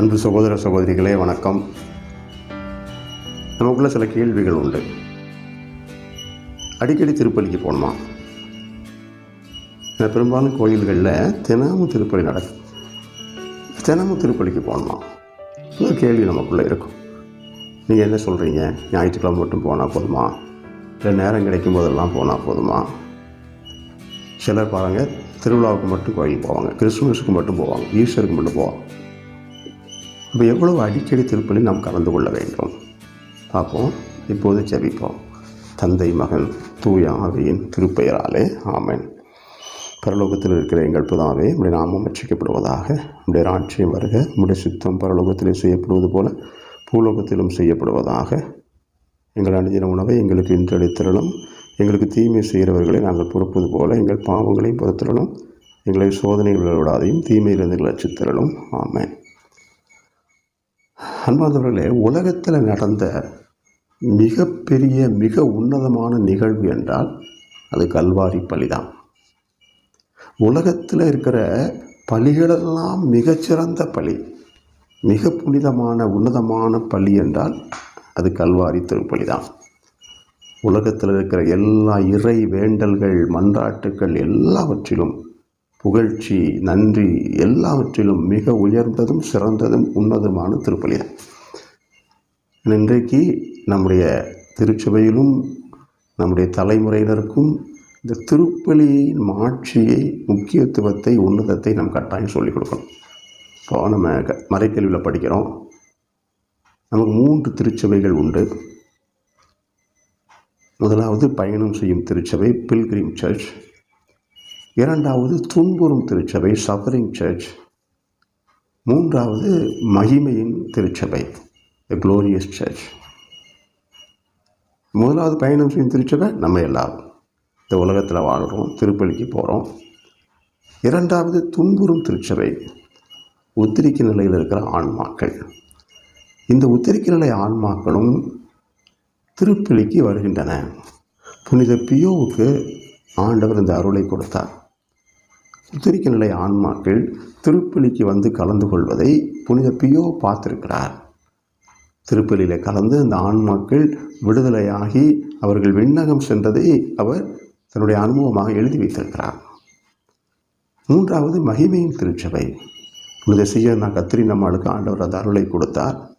அன்பு சகோதர சகோதரிகளே வணக்கம். நமக்குள்ள சில கேள்விகள் உண்டு. அடிக்கடி திருப்பலிக்கு போகணுமா பெரும்பாலும் கோயில்களில் தினமும் திருப்பலி நடக்கும் தினமும் திருப்பலிக்கு போகணுமா ஒரு கேள்வி நமக்குள்ளே இருக்கும். நீங்கள் என்ன சொல்கிறீங்க ஞாயிற்றுக்கிழமை மட்டும் போனால் போதுமா? இல்லை நேரம் கிடைக்கும் போதெல்லாம் போனால் போதுமா? சிலர் பாருங்கள் திருவிழாவுக்கு மட்டும் கோயிலுக்கு போவாங்க. கிறிஸ்துமஸுக்கு மட்டும் போவாங்க. ஈஸ்டருக்கு மட்டும் போவாங்க. அப்போ எவ்வளவு அடிக்கடி திருப்பலி நாம் கலந்து கொள்ள வேண்டும்? பார்ப்போம். இப்போது ஜெபிப்போம். தந்தை மகன் தூய ஆவியின் திருப்பெயராலே ஆமன். பரலோகத்தில் இருக்கிற எங்கள் புதாவே நம்முடைய நாமம் ரட்சிக்கப்படுவதாக நம்முடைய ராட்சியம் வருக நம்முடைய சித்தம் பரலோகத்திலே செய்யப்படுவது போல பூலோகத்திலும் செய்யப்படுவதாக. எங்கள் அணிதின உணவை எங்களுக்கு இன்றளித்திரளும். எங்களுக்கு தீமை செய்கிறவர்களை நாங்கள் பொறுப்பது போல எங்கள் பாவங்களையும் பொறுத்திரலும் எங்களை சோதனைகள் விடாதையும் தீமையிலிருந்து எங்களை ஆமேன். அன்பார்ந்தவர்களே உலகத்தில் நடந்த மிகப்பெரிய மிக உன்னதமான நிகழ்வு என்றால் அது கல்வாரி பலிதான். உலகத்தில் இருக்கிற பலிகளெல்லாம் மிகச்சிறந்த பலி. மிக புனிதமான உன்னதமான பலி என்றால் அது கல்வாரி திருப்பலி தான் உலகத்தில் இருக்கிற எல்லா இறை வேண்டல்கள் மன்றாட்டுக்கள் எல்லாவற்றிலும் புகழ்ச்சி நன்றி எல்லாவற்றிலும் மிக உயர்ந்ததும் சிறந்ததும் உன்னதமான திருப்பலிதான் இன்றைக்கு நம்முடைய திருச்சபையிலும் நம்முடைய தலைமுறையினருக்கும் இந்த திருப்பலியின் மாட்சியை முக்கியத்துவத்தை உன்னதத்தை நாம் கட்டாயம் சொல்லிக் கொடுக்கணும். இப்போ நம்ம க மறைக்கல்வியில் படிக்கிறோம். நமக்கு மூன்று திருச்சபைகள் உண்டு. முதலாவது பயணம் செய்யும் திருச்சபை பில்கிரிம் சர்ச். இரண்டாவது துன்புறும் திருச்சபை சஃபரிங் சர்ச் மூன்றாவது மகிமையின் திருச்சபை க்ளோரியஸ் சர்ச் முதலாவது பயணம் செய்யும் திருச்சபை நம்ம எல்லாரும். இந்த உலகத்தில் வாழ்கிறோம் திருப்பலிக்கு போகிறோம் இரண்டாவது துன்புறும் திருச்சபை உத்திரிக்க நிலையில் இருக்கிற ஆன்மாக்கள். இந்த உத்திரிக்க நிலை ஆன்மாக்களும் திருப்பலிக்கு வருகின்றன. புனித பியோவுக்கு ஆண்டவர் இந்த அருளை கொடுத்தார். உத்திரிக்க நிலை ஆன்மாக்கள் திருப்பலிக்கு வந்து கலந்து கொள்வதை புனித பியோ பார்த்திருக்கிறார். திருப்பலியில் கலந்து அந்த ஆன்மாக்கள் விடுதலையாகி அவர்கள் விண்ணகம் சென்றதை அவர் தன்னுடைய அனுபவமாக எழுதி வைத்திருக்கிறார். மூன்றாவது மகிமையின் திருச்சபை. புனித சீயனா கத்திரி நம்மளுக்கு ஆண்டவர் அந்த அருளை கொடுத்தார்.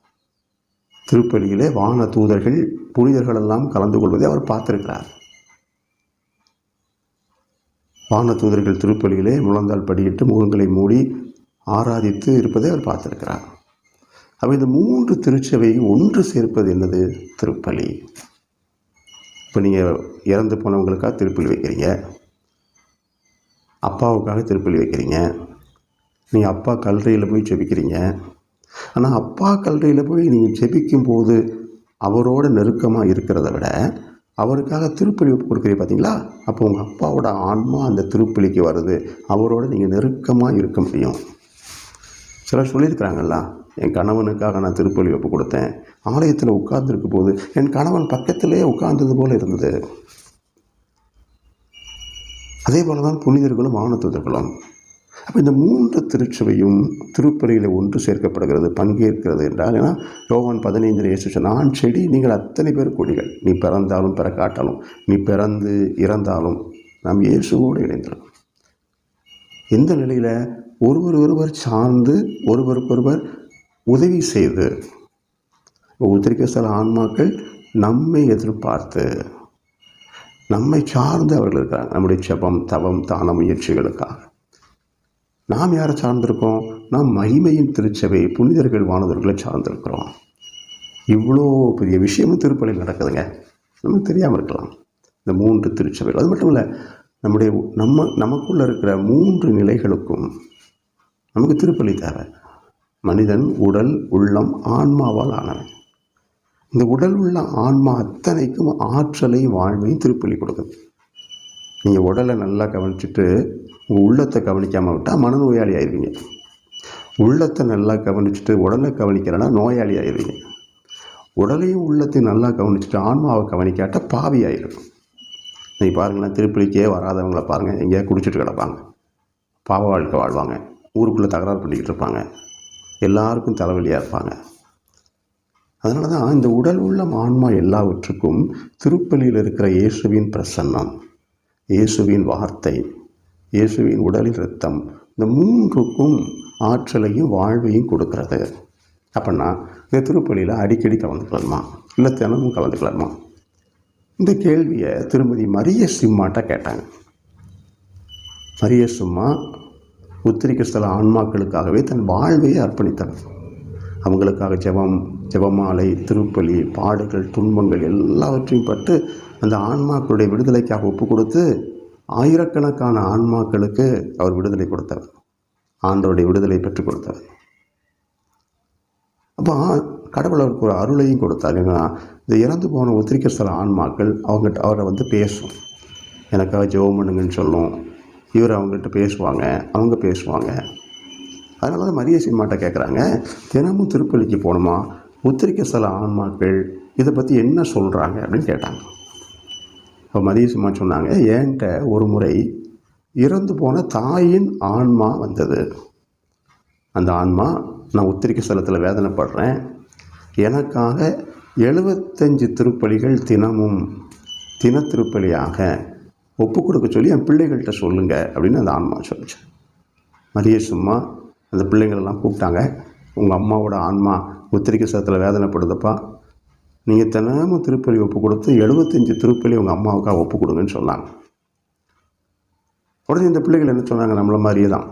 திருப்பலியிலே வான தூதர்கள் புனிதர்களெல்லாம் கலந்து கொள்வதை அவர் பார்த்திருக்கிறார். வான தூதர்கள் திருப்பலியிலே முழந்தால் படியிட்டு முகங்களை மூடி ஆராதித்து இருப்பதை அவர் பார்த்துருக்கிறார். அப்போ இந்த மூன்று திருச்சபையும் ஒன்று சேர்ப்பது என்னது? திருப்பலி. இப்போ நீங்கள் இறந்து போனவங்களுக்காக திருப்பலி வைக்கிறீங்க. அப்பாவுக்காக திருப்பலி வைக்கிறீங்க. நீங்கள் அப்பா கல்லறையில் போய் ஜெபிக்கிறீங்க ஆனால் அப்பா கல்லறையில் போய் நீங்கள் செபிக்கும் போது அவரோட நெருக்கமாக இருக்கிறத விட அவருக்காக திருப்பலி ஒப்பு கொடுக்குறீங்க பார்த்தீங்களா? அப்போ உங்கள் அப்பாவோட ஆன்மா அந்த திருப்பலிக்கு வருது. அவரோட நீங்கள் நெருக்கமாக இருக்க முடியும். சிலர் சொல்லியிருக்கிறாங்கல்ல என் கணவனுக்காக நான் திருப்பலி ஒப்பு கொடுத்தேன். ஆலயத்தில் உட்கார்ந்துருக்கும் போது என் கணவன் பக்கத்திலே உட்கார்ந்தது போல் இருந்தது. அதே போல தான் புனிதர்களும் ஆணத்துதர்களும் அப்போ இந்த மூன்று திருச்சபையும் திருப்பலியில் ஒன்று சேர்க்கப்படுகிறது பங்கேற்கிறது என்றால் ஏன்னா யோவான் பதினைந்து இயேசு நான் செடி நீங்கள் அத்தனை பேர் கொடிகள். நீ பிறந்தாலும் பிறக்காட்டாலும் நீ பிறந்து இறந்தாலும் நாம் இயேசுவோடு இணைந்திருக்கோம் இந்த நிலையில் ஒருவர் ஒருவர் சார்ந்து ஒருவருக்கொருவர் உதவி செய்து உத்திரிக்க சில ஆன்மாக்கள் நம்மை எதிர்பார்த்து நம்மை சார்ந்து அவர்கள் இருக்கிறாங்க. நம்முடைய செபம் தவம் தான முயற்சிகளுக்காக. நாம் யாரை சார்ந்திருக்கோம்? நாம் மகிமையின் திருச்சபை புனிதர்கள் வானவர்களை சார்ந்திருக்கிறோம். இவ்வளோ பெரிய விஷயமும் திருப்பலியில் நடக்குதுங்க. நமக்கு தெரியாமல் இருக்கலாம். இந்த மூன்று திருச்சபைகள். அது மட்டும் இல்லை நம்முடைய நம்ம நமக்குள்ளே இருக்கிற மூன்று நிலைகளுக்கும் நமக்கு திருப்பலி தேவை. மனிதன் உடல் உள்ளம் ஆன்மாவால் ஆனவன். இந்த உடல் உள்ள ஆன்மா அத்தனைக்கும் ஆற்றலை வாழ்வையும் திருப்பலி கொடுக்குது. நீங்கள் உடலை நல்லா கவனிச்சுட்டு உங்கள் உள்ளத்தை கவனிக்காமல் விட்டால் மனநோயாளி ஆயிடுவீங்க உள்ளத்தை நல்லா கவனிச்சுட்டு உடலை கவனிக்கிறனா நோயாளி ஆயிடுவீங்க உடலையும் உள்ளத்தையும் நல்லா கவனிச்சுட்டு ஆன்மாவை கவனிக்காட்ட பாவி ஆயிடும் நீங்கள் பாருங்களேன் திருப்பலிக்கே வராதவங்கள பாருங்கள் எங்கேயா குடிச்சிட்டு கிடப்பாங்க. பாவ வாழ்க்கை வாழ்வாங்க. ஊருக்குள்ளே தகராறு பண்ணிக்கிட்டு இருப்பாங்க. எல்லாருக்கும் தலைவலியாக இருப்பாங்க. அதனால தான் இந்த உடல் உள்ள ஆன்மா எல்லாவற்றுக்கும் திருப்பலியில் இருக்கிற இயேசுவின் பிரசன்னம். இயேசுவின் வார்த்தை இயேசுவின் உடலில் ரத்தம் இந்த மூன்றுக்கும் ஆற்றலையும் வாழ்வையும் கொடுக்கறது. அப்படின்னா இந்த திருப்பலியில் அடிக்கடி கலந்துக்கலாமா இல்லை தினமும் கலந்துக்கலாமா இந்த கேள்வியை திருமதி மரிய சிம்மாட்ட கேட்டாங்க. மரிய சிம்மா உத்திரிக்க ஸ்தல ஆன்மாக்களுக்காகவே தன் வாழ்வையை அர்ப்பணித்தார் அவங்களுக்காக ஜெபம் ஜெபமாலை திருப்பலி பாடுகள் துன்பங்கள் எல்லாவற்றையும் பட்டு அந்த ஆன்மாக்களுடைய விடுதலைக்காக ஒப்பு கொடுத்து ஆயிரக்கணக்கான ஆன்மாக்களுக்கு அவர் விடுதலை கொடுத்தவர். ஆண்டவருடைய விடுதலை பெற்றுக் கொடுத்தவர். அப்போ கடவுள் அவருக்கு ஒரு அருளையும் கொடுத்தார். ஏன்னா இந்த இறந்து போன ஒத்திரிக்க சில ஆன்மாக்கள் அவங்ககிட்ட அவரை வந்து பேசும். எனக்காக ஜெபம் பண்ணுங்கன்னு சொல்லும். இவர் அவங்ககிட்ட பேசுவாங்க அவங்க பேசுவாங்க. அதனால தான் மரிய சிம்மாட்ட கேட்குறாங்க தினமும் திருப்பலிக்கு போகணுமா? உத்திரிக்க சில ஆன்மாக்கள் இதை பற்றி என்ன சொல்கிறாங்க அப்படின்னு கேட்டாங்க. இப்போ மதிய சும்மா சொன்னாங்க. ஏன்ட்ட ஒரு முறை இறந்து போன தாயின் ஆன்மா வந்தது. அந்த ஆன்மா நான் உத்திரிக்க ஸ்தலத்தில் வேதனைப்படுறேன். எனக்காக எழுபத்தஞ்சு திருப்பலிகள் தினமும் தின திருப்பலியாக ஒப்பு கொடுக்க சொல்லி என் பிள்ளைகள்கிட்ட சொல்லுங்க அப்படின்னு அந்த ஆன்மா சொல்லிச்சு. மரிய சும்மா அந்த பிள்ளைங்களெல்லாம் கூப்பிட்டாங்க. உங்கள் அம்மாவோட ஆன்மா உத்திரிக்க ஸ்தலத்தில் வேதனைப்படுதப்பா. நீங்கள் தினமும் திருப்பலி ஒப்பு கொடுத்து எழுபத்தஞ்சு திருப்பலி உங்கள் அம்மாவுக்காக ஒப்பு கொடுங்கன்னு சொன்னாங்க. உடனே இந்த பிள்ளைகள் என்ன சொன்னாங்க? நம்மள மாதிரியே தான்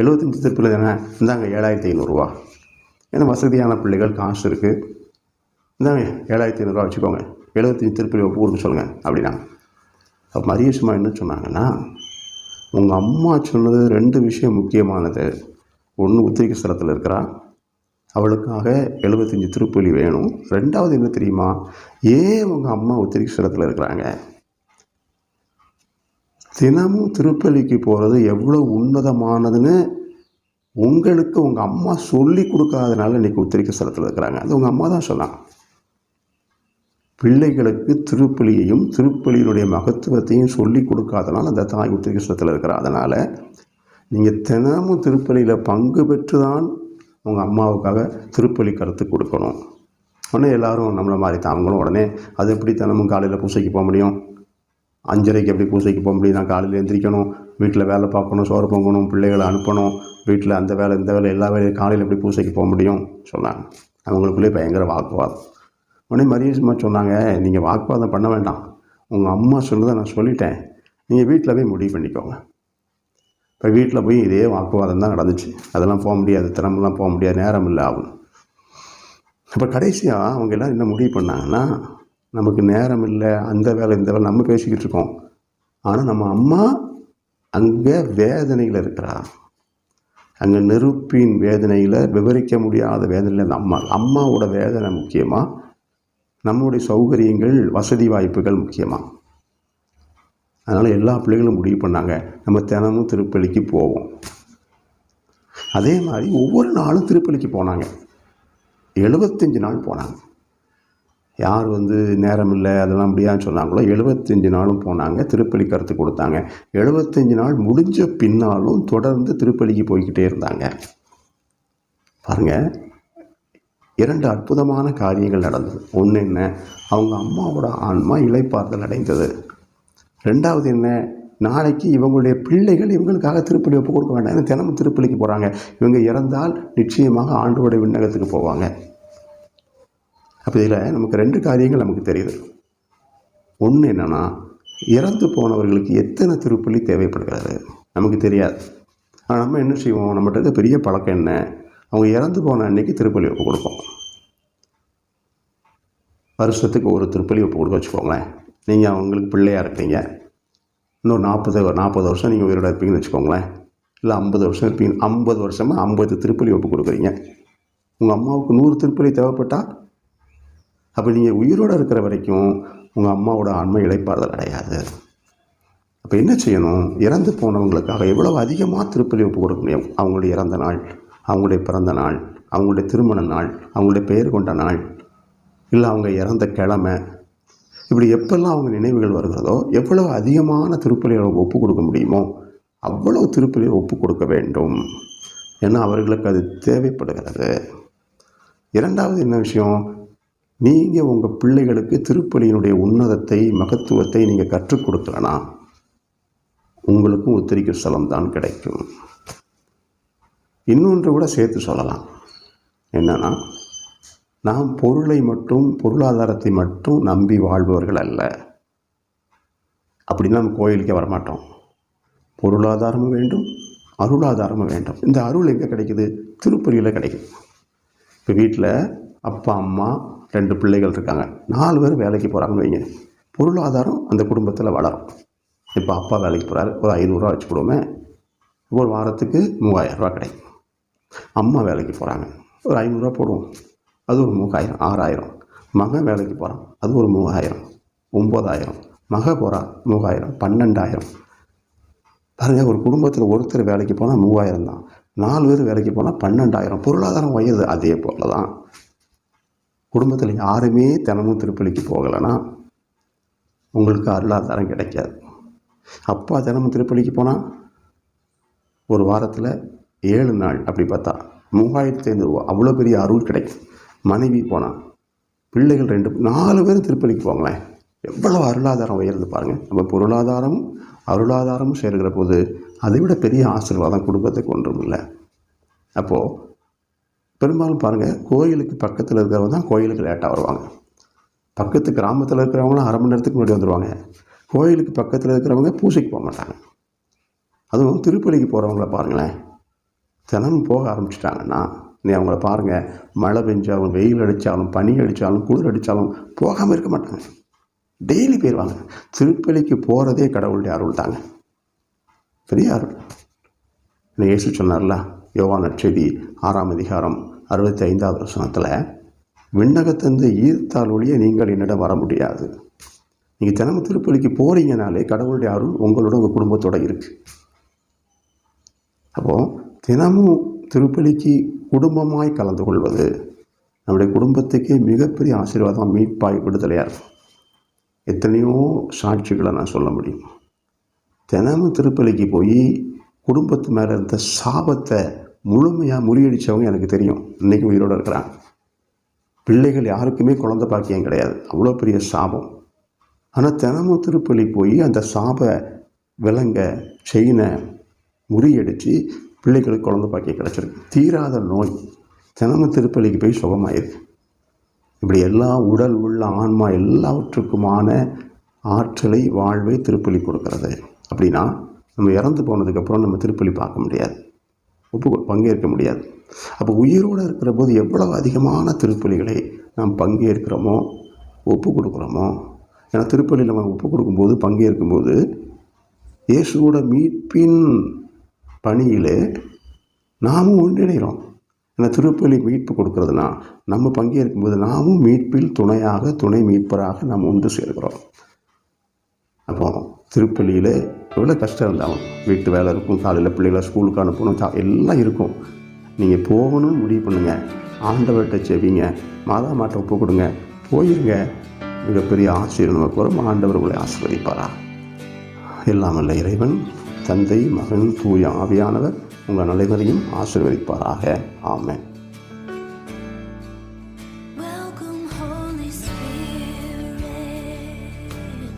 எழுபத்தஞ்சி திருப்பலி தானே? இந்தாங்க ஏழாயிரத்தி ஐநூறுரூவா ஏன்னா வசதியான பிள்ளைகள் காசு இருக்குது இந்தாங்க ஏழாயிரத்தி ஐநூறுரூவா வச்சுக்கோங்க. எழுபத்தஞ்சு திருப்பலி ஒப்பு கொடுக்க சொல்லுங்கள் அப்படின்னா அப்போ மரியசுமா என்ன சொன்னாங்கன்னா உங்கள் அம்மா சொன்னது ரெண்டு விஷயம் முக்கியமானது. ஒன்று உத்திரிக்க ஸ்தலத்தில் இருக்கிறா அவளுக்காக எழுபத்தஞ்சி திருப்பலி வேணும். ரெண்டாவது என்ன தெரியுமா? ஏன் உங்கள் அம்மா உத்திரிக்க இருக்கிறாங்க? தினமும் திருப்பலிக்கு போகிறது எவ்வளோ உன்னதமானதுன்னு உங்களுக்கு உங்கள் அம்மா சொல்லி கொடுக்காதனால இன்றைக்கி உத்திரிக்க ஸ்தலத்தில் இருக்கிறாங்க. அது உங்கள் அம்மா தான் சொன்னாங்க. பிள்ளைகளுக்கு திருப்பலியையும் திருப்பலியினுடைய மகத்துவத்தையும் சொல்லி கொடுக்காதனால அந்த தாய் உத்திரிக்க ஸ்தலத்தில் இருக்கிறா. அதனால் நீங்கள் தினமும் திருப்பலியில் பங்கு பெற்று தான் உங்கள் அம்மாவுக்காக திருப்பலி கருத்து கொடுக்கணும். உடனே எல்லோரும் நம்மளை மாதிரி தான் அவங்களும் உடனே அது எப்படி தினமும் காலையில் பூசைக்கு போக முடியும்? அஞ்சரைக்கு எப்படி பூசைக்கு போக முடியும்? நான் காலையில் எந்திரிக்கணும். வீட்டில் வேலை பார்க்கணும் சோறு பொங்கணும் பிள்ளைகளை அனுப்பணும். வீட்டில் அந்த வேலை இந்த வேலை எல்லா வேலையும் காலையில் எப்படி பூசைக்கு போக முடியும்? சொன்னாங்க. அவங்களுக்குள்ளே பயங்கர வாக்குவாதம். உடனே மரியசுமா சொன்னாங்க நீங்கள் வாக்குவாதம் பண்ண வேண்டாம். உங்கள் அம்மா சொன்னதை நான் சொல்லிட்டேன். நீங்கள் வீட்டில் போய் முடிவு பண்ணிக்கோங்க. இப்போ வீட்டில் போய் இதே வாக்குவாதம் தான் நடந்துச்சு. அதெல்லாம் போக முடியாது திறமெல்லாம் போக முடியாது நேரம் இல்லை ஆகும். இப்போ கடைசியாக அவங்க எல்லாம் என்ன முடிவு பண்ணாங்கன்னா நமக்கு நேரம் இல்லை அந்த வேலை இந்த வேலை நம்ம பேசிக்கிட்டு இருக்கோம். ஆனால் நம்ம அம்மா அங்கே வேதனையில் இருக்கிறா. அங்கே நெருப்பின் வேதனையில் விவரிக்க முடியாத வேதனையில் அந்த அம்மா அம்மாவோட வேதனை முக்கியமாக நம்முடைய சௌகரியங்கள் வசதி வாய்ப்புகள் முக்கியமாக அதனால் எல்லா பிள்ளைகளும் முடிவு பண்ணாங்க. நம்ம தினமும் திருப்பலிக்கு போவோம். அதே மாதிரி ஒவ்வொரு நாளும் திருப்பலிக்கு போனாங்க. எழுபத்தஞ்சு நாள் போனாங்க. யார் வந்து நேரம் இல்லை அதெல்லாம் முடியாதுன்னு சொன்னாங்களோ எழுபத்தஞ்சு நாளும் போனாங்க திருப்பலி கருத்து கொடுத்தாங்க. எழுபத்தஞ்சு நாள் முடிஞ்ச பின்னாலும் தொடர்ந்து திருப்பலிக்கு போய்கிட்டே இருந்தாங்க. பாருங்கள் இரண்டு அற்புதமான காரியங்கள் நடந்தது. ஒன்று என்ன? அவங்க அம்மாவோட ஆன்மா இலைப்பாறுதல் அடைந்தது. ரெண்டாவது என்ன? நாளைக்கு இவங்களுடைய பிள்ளைகள் இவங்களுக்காக திருப்பலி ஒப்பு கொடுக்க வேண்டாம். ஏன்னா தினமும் திருப்பலிக்கு போகிறாங்க இவங்க இறந்தால் நிச்சயமாக ஆண்டோடைய விண்ணகத்துக்கு போவாங்க. அப்போ இதில் நமக்கு ரெண்டு காரியங்கள் நமக்கு தெரியுது. ஒன்று என்னென்னா இறந்து போனவர்களுக்கு எத்தனை திருப்பலி தேவைப்படுகிறது? நமக்கு தெரியாது. ஆனால் நம்ம என்ன செய்வோம்? நம்மகிட்ட இருக்க பெரிய பழக்கம் என்ன? அவங்க இறந்து போன அன்னைக்கு திருப்பலி ஒப்பு கொடுப்போம். வருஷத்துக்கு ஒரு திருப்பலி ஒப்பு கொடுக்க வச்சுக்கோங்களேன். நீங்கள் அவங்களுக்கு பிள்ளையாக இருக்கீங்க. இன்னும் நாற்பது நாற்பது வருஷம் நீங்கள் உயிரோட இருப்பீங்கன்னு வச்சுக்கோங்களேன். இல்லை ஐம்பது வருஷம் இருப்பீங்க. ஐம்பது வருஷமாக ஐம்பது திருப்பலி ஒப்பு கொடுக்குறீங்க. உங்கள் அம்மாவுக்கு நூறு திருப்பலி தேவைப்பட்டால் அப்போ நீங்கள் உயிரோடு இருக்கிற வரைக்கும் உங்கள் அம்மாவோட ஆன்மை இழைப்பாறுதல் அடையாது. அப்போ என்ன செய்யணும்? இறந்து போனவங்களுக்காக எவ்வளவு அதிகமாக திருப்பலி ஒப்பு கொடுக்க முடியும்? அவங்களுடைய இறந்த நாள் அவங்களுடைய பிறந்த நாள் அவங்களுடைய திருமண நாள் அவங்களுடைய பெயர் கொண்ட நாள். இல்லை அவங்க இறந்த கிழமை இப்படி எப்பெல்லாம் அவங்க நினைவுகள் வருகிறதோ எவ்வளவு அதிகமான திருப்பலிகளை ஒப்பு கொடுக்க முடியுமோ அவ்வளவு திருப்பலியை ஒப்பு கொடுக்க வேண்டும். ஏன்னா அவர்களுக்கு அது தேவைப்படுகிறது. இரண்டாவது என்ன விஷயம்? நீங்கள் உங்கள் பிள்ளைகளுக்கு திருப்பலியினுடைய உன்னதத்தை மகத்துவத்தை நீங்கள் கற்றுக் கொடுக்கலனா உங்களுக்கும் உத்தரிக்கும் ஸ்தலம் தான் கிடைக்கும். இன்னொன்று கூட சேர்த்து சொல்லலாம். என்னென்னா நாம் பொருளை மட்டும் பொருளாதாரத்தை மட்டும் நம்பி வாழ்பவர்கள் அல்ல. அப்படின்னா நம்ம கோயிலுக்கே வரமாட்டோம். பொருளாதாரமும் வேண்டும் அருளாதாரமும் வேண்டும். இந்த அருள் எங்கே கிடைக்குது? திருப்பதியில் கிடைக்குது. இப்போ வீட்டில் அப்பா அம்மா ரெண்டு பிள்ளைகள் இருக்காங்க. நாலு பேர் வேலைக்கு போகிறாங்கன்னு வைங்க. பொருளாதாரம் அந்த குடும்பத்தில் வளரும். இப்போ அப்பா வேலைக்கு போகிறாரு ஒரு ஐநூறுரூவா வச்சுக்கிடுவோமே ஒரு வாரத்துக்கு மூவாயிரரூவா கிடைக்கும். அம்மா வேலைக்கு போகிறாங்க ஒரு ஐநூறுரூவா போடுவோம். அது ஒரு மூவாயிரம் ஆறாயிரம். மகன் வேலைக்கு போகிறான் அது ஒரு மூவாயிரம் ஒம்பதாயிரம் மக போகிறா மூவாயிரம் பன்னெண்டாயிரம். பாருங்கள் ஒரு குடும்பத்தில் ஒருத்தர் வேலைக்கு போனால் மூவாயிரம் தான். நாலு பேர் வேலைக்கு போனால் பன்னெண்டாயிரம். பொருளாதாரம் உயருது அதே போல தான் குடும்பத்தில் யாருமே தினமும் திருப்பலிக்கு போகலைன்னா உங்களுக்கு அருளாதாரம் கிடைக்காது. அப்பா தினமும் திருப்பலிக்கு போனால் ஒரு வாரத்தில் ஏழு நாள் அப்படி பார்த்தா மூவாயிரத்தி ஐநூறுரூவா அவ்வளோ பெரிய அருள் கிடைக்கும். மனைவி போனால் பிள்ளைகள் ரெண்டு நாலு பேரும் திருப்பலிக்கு போங்களேன். எவ்வளோ அருளாதாரம் உயர்ந்து பாருங்கள் நம்ம பொருளாதாரமும் அருளாதாரமும் சேர்கிற போது அதை விட பெரிய ஆசீர்வாதம் குடும்பத்துக்கு ஒன்றும் இல்லை. அப்போது பெரும்பாலும் பாருங்கள் கோயிலுக்கு பக்கத்தில் இருக்கிறவங்க தான் கோயிலுக்கு லேட்டாக வருவாங்க. பக்கத்து கிராமத்தில் இருக்கிறவங்களும் அரை மணி நேரத்துக்கு முன்னாடி வந்துடுவாங்க கோயிலுக்கு பக்கத்தில் இருக்கிறவங்க பூஜைக்கு போக மாட்டாங்க. அதுவும் திருப்பலிக்கு போகிறவங்கள பாருங்களேன். தினமும் போக ஆரம்பிச்சிட்டாங்கன்னா நீ அவங்கள பாருங்கள் மழை பெஞ்சாலும் வெயில் அடித்தாலும் பனி அடித்தாலும் குளிர் அடித்தாலும் போகாமல் இருக்க மாட்டாங்க. டெய்லி போயிடுவாங்க திருப்பலிக்கு போகிறதே கடவுளுடைய அருள் தாங்க. பெரிய அருள். நீ இயேசு சொன்னார்ல யோவா நற்செய்தி ஆறாம் அதிகாரம் அறுபத்தி ஐந்தாவது வசனத்தில் விண்ணகத்திலிருந்து ஈர்த்தால் ஒழிய நீங்கள் என்னிடம் வர முடியாது. நீங்கள் தினமும் திருப்பலிக்கு போகிறீங்கனாலே கடவுளுடைய அருள் உங்களோட உங்கள் குடும்பத்தோட இருக்குது அப்போது தினமும் திருப்பலிக்கு குடும்பமாய் கலந்து கொள்வது. நம்முடைய குடும்பத்துக்கே மிகப்பெரிய ஆசீர்வாதம் மீட்பாய் விடுதலையாக இருக்கும். எத்தனையோ சாட்சிகளை நான் சொல்ல முடியும். தினமும் திருப்பலிக்கு போய் குடும்பத்து மேலே இருந்த சாபத்தை முழுமையாக முறியடித்தவங்க எனக்கு தெரியும். இன்றைக்கி உயிரோடு இருக்கிறாங்க. பிள்ளைகள் யாருக்குமே குழந்த பாக்கியம் கிடையாது. அவ்வளோ பெரிய சாபம். ஆனால் தினமும் திருப்பலி போய் அந்த சாப விலங்க செயினை முறியடித்து பிள்ளைகளுக்கு குழந்த பாக்கியம் கிடச்சிருக்கு. தீராத நோய். தினமும் திருப்பலிக்கு போய் சுகமாயிருக்கு. இப்படி எல்லா உடல் உள்ள ஆன்மா எல்லாவற்றுக்குமான ஆற்றலை வாழ்வை திருப்பலி கொடுக்கறது. அப்படின்னா நம்ம இறந்து போனதுக்கப்புறம் நம்ம திருப்பலி பார்க்க முடியாது. ஒப்பு பங்கேற்க முடியாது. அப்போ உயிரோடு இருக்கிற போது எவ்வளவு அதிகமான திருப்பலிகளை நாம் பங்கேற்கிறோமோ ஒப்பு கொடுக்குறோமோ ஏன்னா திருப்பலியில் நம்ம ஒப்பு கொடுக்கும்போது பங்கேற்கும்போது இயேசுவோட மீட்பின் பணியில் நாமும் ஒன்றிணைகிறோம். ஏன்னா திருப்பலி மீட்பு கொடுக்கறதுனா நம்ம பங்கேற்கும்போது நாமும் மீட்பில் துணையாக துணை மீட்பராக நாம் ஒன்று சேர்க்கிறோம் அப்போ திருப்பலியில் எவ்வளோ கஷ்டம் இருந்தாலும் வீட்டு வேலை இருக்கும் காலையில் பிள்ளைகளை ஸ்கூலுக்கு அனுப்பணும் சா எல்லாம் இருக்கும். நீங்கள் போகணும்னு முடிவு பண்ணுங்கள் ஆண்டவர்கிட்ட செவிங்க மாதா மாட்டை ஒப்பு கொடுங்க. போயிருங்க. மிகப்பெரிய ஆசிரியர் நமக்கு வரும். ஆண்டவர் உங்களை ஆசீர்வதிப்பாரா? எல்லாம் இறைவன். தந்தை மகன் தூய ஆவியானவர் உங்கள் அனைவரையும் ஆசீர்வதிப்பாராக. ஆமேன்.